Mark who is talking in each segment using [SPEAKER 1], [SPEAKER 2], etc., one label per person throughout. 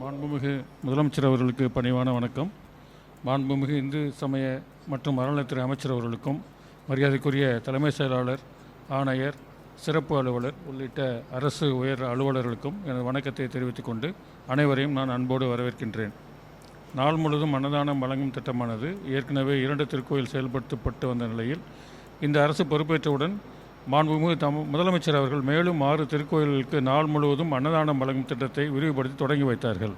[SPEAKER 1] மாண்புமிகு முதலமைச்சர் அவர்களுக்கு பணிவான வணக்கம். மாண்புமிகு இந்து சமய மற்றும் அறநிலையத்துறை அமைச்சர் அவர்களுக்கும் மரியாதைக்குரிய தலைமை செயலாளர் ஆணையர் சிறப்பு அலுவலர் உள்ளிட்ட அரசு உயர் அலுவலர்களுக்கும் எனது வணக்கத்தை தெரிவித்துக் கொண்டு அனைவரையும் நான் அன்போடு வரவேற்கின்றேன். நாள் முழுவதும் அன்னதானம் வழங்கும் திட்டமானது ஏற்கனவே இரண்டு திருக்கோயில் செயல்படுத்தப்பட்டு வந்த நிலையில் இந்த அரசு பொறுப்பேற்றவுடன் மாண்புமிகு தம் முதலமைச்சர் அவர்கள் மேலும் ஆறு திருக்கோயில்களுக்கு நாள் முழுவதும் அன்னதானம் வழங்கும் திட்டத்தை விரிவுபடுத்தி தொடங்கி வைத்தார்கள்.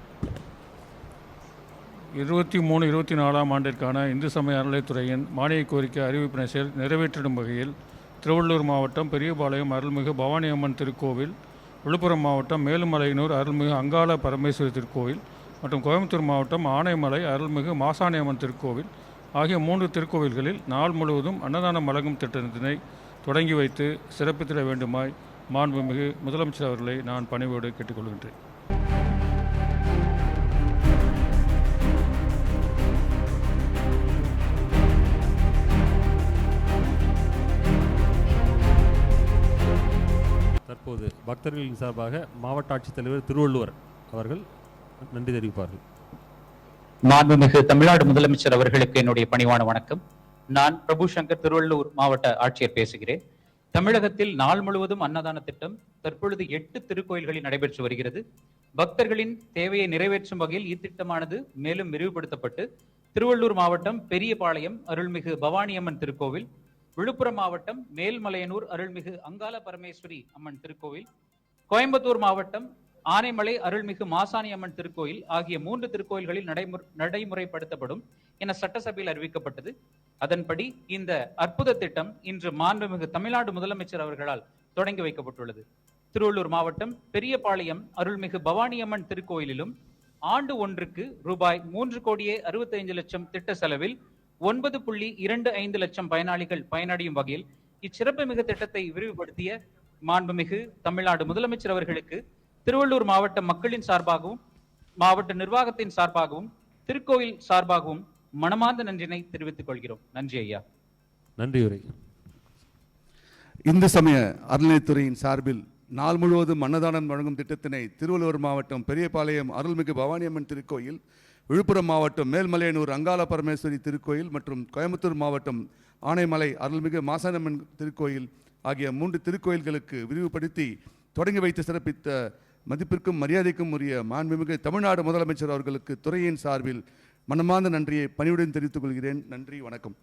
[SPEAKER 1] இருபத்தி மூணு இருபத்தி நாலாம் ஆண்டிற்கான இந்து சமய அறநிலையத்துறையின் மானிய கோரிக்கை அறிவிப்பினை செயல் நிறைவேற்றிடும் வகையில் திருவள்ளூர் மாவட்டம் பெரியபாளையம் அருள்மிகு பவானி அம்மன் திருக்கோவில் விழுப்புரம் மாவட்டம் மேலுமலையனூர் அருள்மிகு அங்காள பரமேஸ்வரி திருக்கோவில் மற்றும் கோயம்புத்தூர் மாவட்டம் ஆனைமலை அருள்மிகு மாசாணி அம்மன் திருக்கோவில் ஆகிய மூன்று திருக்கோவில்களில் நாள் முழுவதும் அன்னதானம் வழங்கும் திட்டத்தினை தொடங்கி வைத்து சிறப்பித்திட வேண்டுமாய் மாண்புமிகு முதலமைச்சர் அவர்களை நான் பணிவோடு கேட்டுக்கொள்கின்றேன்.
[SPEAKER 2] தற்போது பக்தர்களின் சார்பாக மாவட்ட ஆட்சித்தலைவர் திருவள்ளுவர் அவர்கள் நன்றி தெரிவிப்பார்கள்.
[SPEAKER 3] மாண்புமிகு தமிழ்நாடு முதலமைச்சர் அவர்களுக்கு என்னுடைய பணிவான வணக்கம். நான் பிரபு சங்கர் திருவள்ளூர் மாவட்ட ஆட்சியர் பேசுகிறேன். தமிழகத்தில் நாள் முழுவதும் அன்னதான திட்டம் தற்பொழுது எட்டு திருக்கோயில்களில் நடைபெற்று வருகிறது. பக்தர்களின் தேவையை நிறைவேற்றும் வகையில் இத்திட்டமானது மேலும் விரிவுபடுத்தப்பட்டு திருவள்ளூர் மாவட்டம் பெரியபாளையம் அருள்மிகு பவானியம்மன் திருக்கோவில் விழுப்புரம் மாவட்டம் மேல்மலையனூர் அருள்மிகு அங்காள பரமேஸ்வரி அம்மன் திருக்கோவில் கோயம்புத்தூர் மாவட்டம் ஆனைமலை அருள்மிகு மாசாணி அம்மன் திருக்கோயில் ஆகிய மூன்று திருக்கோயில்களில் நடைமுறை நடைமுறைப்படுத்தப்படும் என சட்டசபையில் அறிவிக்கப்பட்டது. அதன்படி இந்த அற்புத திட்டம் இன்று மாண்புமிகு தமிழ்நாடு முதலமைச்சர் அவர்களால் தொடங்கி வைக்கப்பட்டுள்ளது. திருவள்ளூர் மாவட்டம் பெரியபாளையம் அருள்மிகு பவானியம்மன் திருக்கோயிலிலும் ஆண்டு ஒன்றுக்கு ரூபாய் மூன்று கோடியே அறுபத்தைந்து லட்சம் திட்ட செலவில் ஒன்பது புள்ளி இரண்டு ஐந்து லட்சம் பயனாளிகள் பயனடையும் வகையில் இச்சிறப்புமிகு திட்டத்தை விரிவுபடுத்திய மாண்புமிகு தமிழ்நாடு முதலமைச்சர் அவர்களுக்கு திருவள்ளூர் மாவட்ட மக்களின் சார்பாகவும் மாவட்ட நிர்வாகத்தின் சார்பாகவும் திருக்கோயில் சார்பாகவும் மனமார்ந்த நன்றினை தெரிவித்துக் கொள்கிறோம். நன்றி ஐயா.
[SPEAKER 2] நன்றி உரை.
[SPEAKER 4] இந்து சமய அறநிலையத்துறையின் சார்பில் நாள் முழுவதும் அன்னதானம் வழங்கும் திட்டத்தினை திருவள்ளுவர் மாவட்டம் பெரியபாளையம் அருள்மிகு பவானியம்மன் திருக்கோயில் விழுப்புரம் மாவட்டம் மேல்மலையனூர் அங்காள பரமேஸ்வரி திருக்கோயில் மற்றும் கோயம்புத்தூர் மாவட்டம் ஆனைமலை அருள்மிகு மாசாணம்மன் திருக்கோயில் ஆகிய மூன்று திருக்கோயில்களுக்கு விரிவுபடுத்தி தொடங்கி வைத்து சிறப்பித்த மதிப்பிற்கும் மரியாதைக்கும் உரிய மாண்புமிகு தமிழ்நாடு முதலமைச்சர் அவர்களுக்கு துறையின் சார்பில் மனமார்ந்த நன்றியை பணிவுடன் தெரிவித்துக் கொள்கிறேன். நன்றி வணக்கம்.